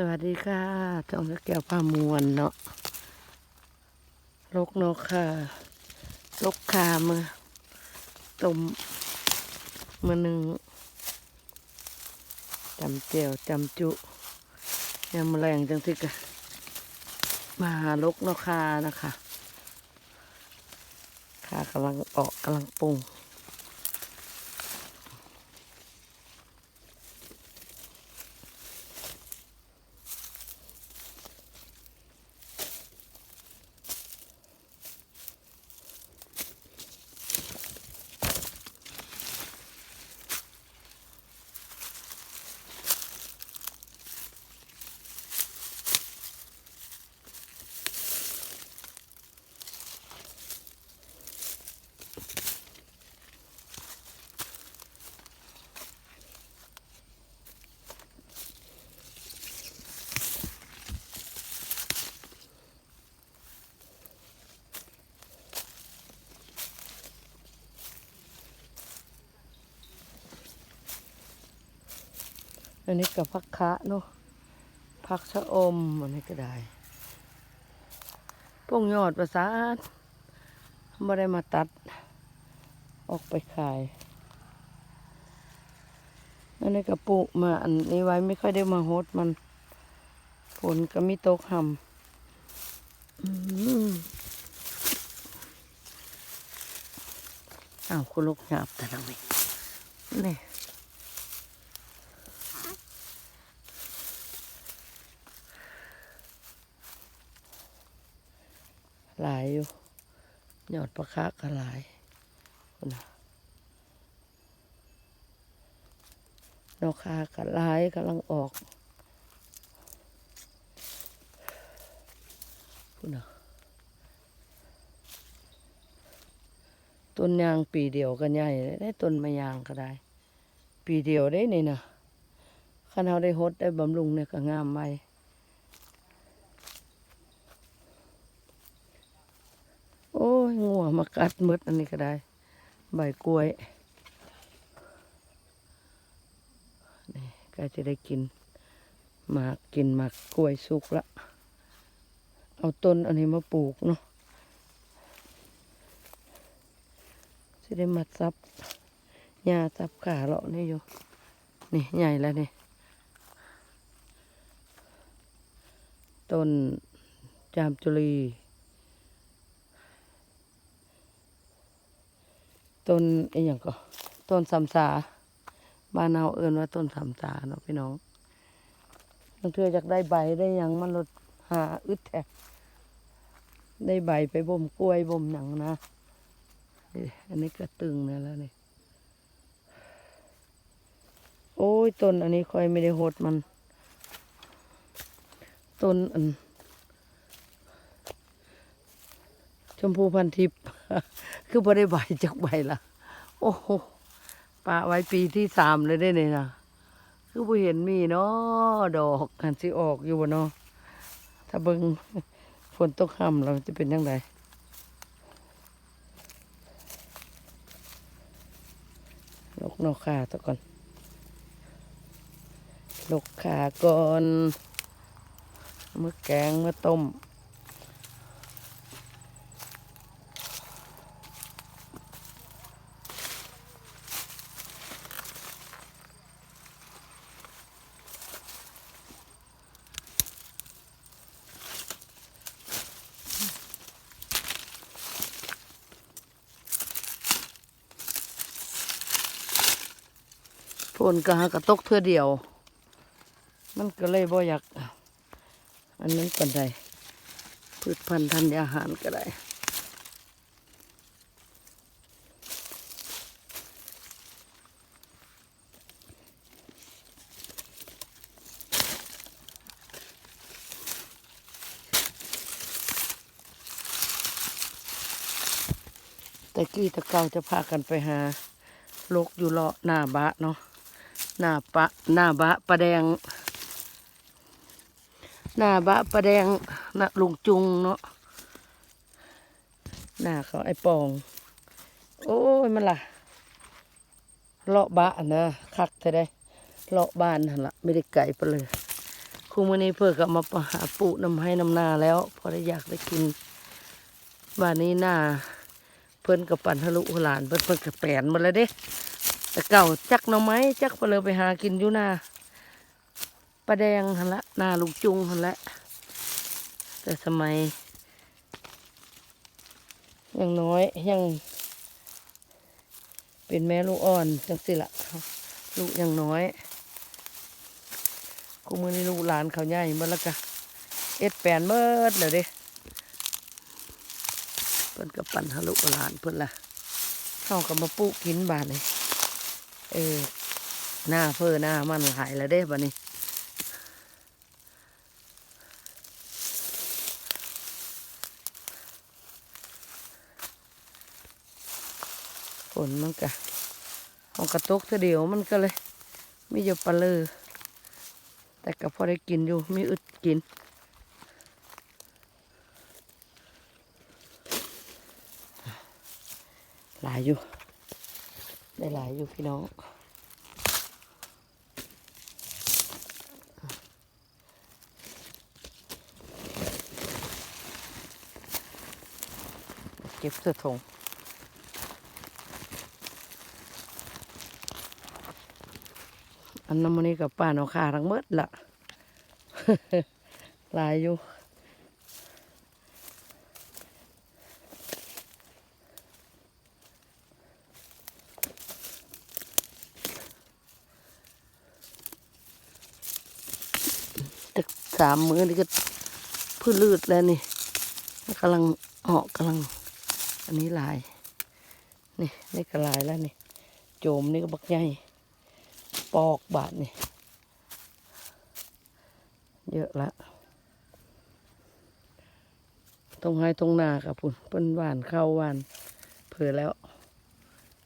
สวัสดีค่ะจองแก้วผ้ามวนเนาะลกนกค่ะลกคามือตมมือหนึ่งจำเจียวจำจุยำแมลงจังสิกะมาหาลกนกคานะคะคากำลังออกกำลังปรุง อันนี้กับพักคะเนาะพักชะอมอันนี้ก็ได้พวกยอดประสาทไม่ได้มาตัด ออกไปขายอันนี้ก็ปลูกมาอันนี้ไว้ไม่ค่อยได้มาโฮดมันฝนก็มีตกหำอ้าวคุณลูกหยาบแต่ละวินี่หลายอยู่ หยอดประคะก็หลาย นะนกคาก็หลายกำลังออกคุณนะต้นยางปีเดียวกันใหญ่ได้ต้นมะยางก็ได้ ปีเดียวได้นี่นะขันเราได้ฮดได้บำรุงเนี่ยก็งามไว้โอ้ยงัวมากัดหมดอันนี้ก็ได้ ใบกล้วยนี่ก็จะได้กินหมากกินหมากกล้วยสุกละ เอาต้นอันนี้มาปลูกเนาะจะได้มาซับหญ้าซับขาเลาะนี่อยู่นี่ใหญ่แล้วนี่ต้นจามจุลี ต้นไอ้หยังก็ต้นสำสาบ้านเราเอิ้นว่าต้นสำสาเนาะพี่น้องบางเทื่ออยากได้ใบได้ยังมันลดหาอึดแท้ได้ใบไปบ่มกล้วยบ่มหนังนะอันนี้ก็ตึงนะแล้วนี่โอ้ยต้นอันนี้ค่อยไม่ได้หดมันต้นอันชมพูพันทิพย์ คือบ่ได้ใบจากใบละโอ้โหปะไว้ปีที่สามเลยได้เนี่ยนะคือบ่เห็นมีเนาะดอกอันสิออกอยู่บ่เนาะถ้าเบิ่งฝนตกค่ำเราจะเป็นยังไงลกนอกขาตะก่อน ลกขาก่อนมือแกงมือต้ม ฝนก็หากระตกเทื่อเดียว มันก็เลยบ่อยาก อันนั้นก็ได้พืชพันธุ์ธัญญาหารก็ได้แต่กี้ตะเกาจะพากันไปหาลกอยู่เลาะหน้าบะเนาะ หน้าปะหน้าบะปะแดง หน้าบะปะแดงหน้าลุงจุงเนาะหน้าเขาไอ้ปอง โอ้ยมันล่ะเลาะบะนะคักเธอได้เลาะบ้านหันละไม่ได้ไก่ไปเลยคคู่มื้อนี้เพื่อก็มาปหาปูน้ำให้น้ำนาแล้วพอได้อยากได้กินบ้านนี้หน้าเพิ่นกับปั่นทะลุหลานเพิ่นเพิ่นกับแปนมาแล้วเด้ แต่เก่าจักหน่อไม้จักไปเลยไปหากินอยู่หน้าปลาแดงหันละหน้าลูกจุงหันละ แต่สมัยยังน้อยยังเป็นแม่ลูกอ่อนจังสิละลูกยังน้อยกูมือนี่ลูกหลานเขาใหญ่เมื่อละกะเอ็ดแปนเมื่อเลยเด้เพิ่นกับปั่นฮะลุหลานเพิ่นละเข้ากับมาปลูกกินบาดเลย เออหน้าเพื่อหน้ามันหายแล้วเด้บัดนี้ฝนมันกะมันกระตกเธอเดียวมันก็เลยไม่อยู่ปลาเลยแต่ก็พอได้กินอยู่มีอึดกินหลายอยู่ ได้หลายอยู่พี่น้อง เก็บเสื้อถงอันนั้นมันนี่กับป้าเอาขาทั้งหมดละ หลายอยู่ สามมือนี่ก็พืชลืดแล้วนี่กำลังเหาะกำลัง อันนี้ลาย นี่นี่ก็ลายแล้วนี่ โจมนี่ก็บักใหญ่ปอกบาทนี่ เยอะละตรงให้ตรงนากับพุ่นเปิ้นหวานเข้าหวานเผื่อแล้ว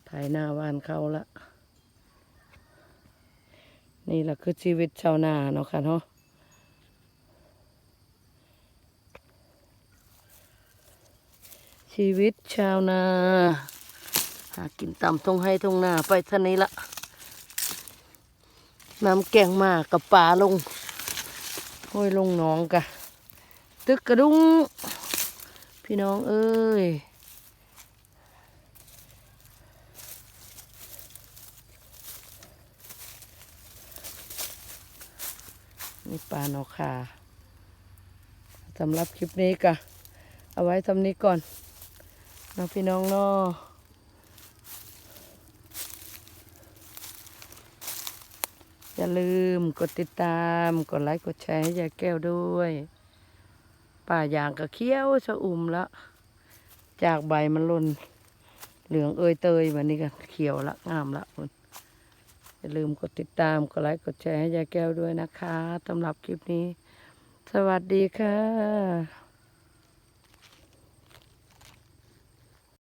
ถ่ายหน้าหวานเข้าละนี่แหละคือชีวิตชาวนาเนาะค่ะเนาะ ชีวิตชาวนา หากินตามทงให้ทงนาไปท่านี้ละน้ำแกงมากับป่าลงห้อยลงหนองกะ ตึกกระดุงพี่น้องเอ้ยนี่ปลาเนาะค่ะสำหรับคลิปนี้กะ เอาไว้ทำนี้ก่อน นาะพี่น้องเนาะอย่าลืมกดติดตาม กดไลค์กดแชร์ให้ยายแก้วด้วย ป่ายางก็เคี้ยวชะอุ่มแล้ว จากใบมันล่นเหลืองเอยเตยแบบนี้ก็เขียวละงามละคุณอย่าลืมกดติดตาม กดไลค์กดแชร์ให้ยายแก้วด้วยนะคะสำหรับคลิปนี้ สวัสดีค่ะ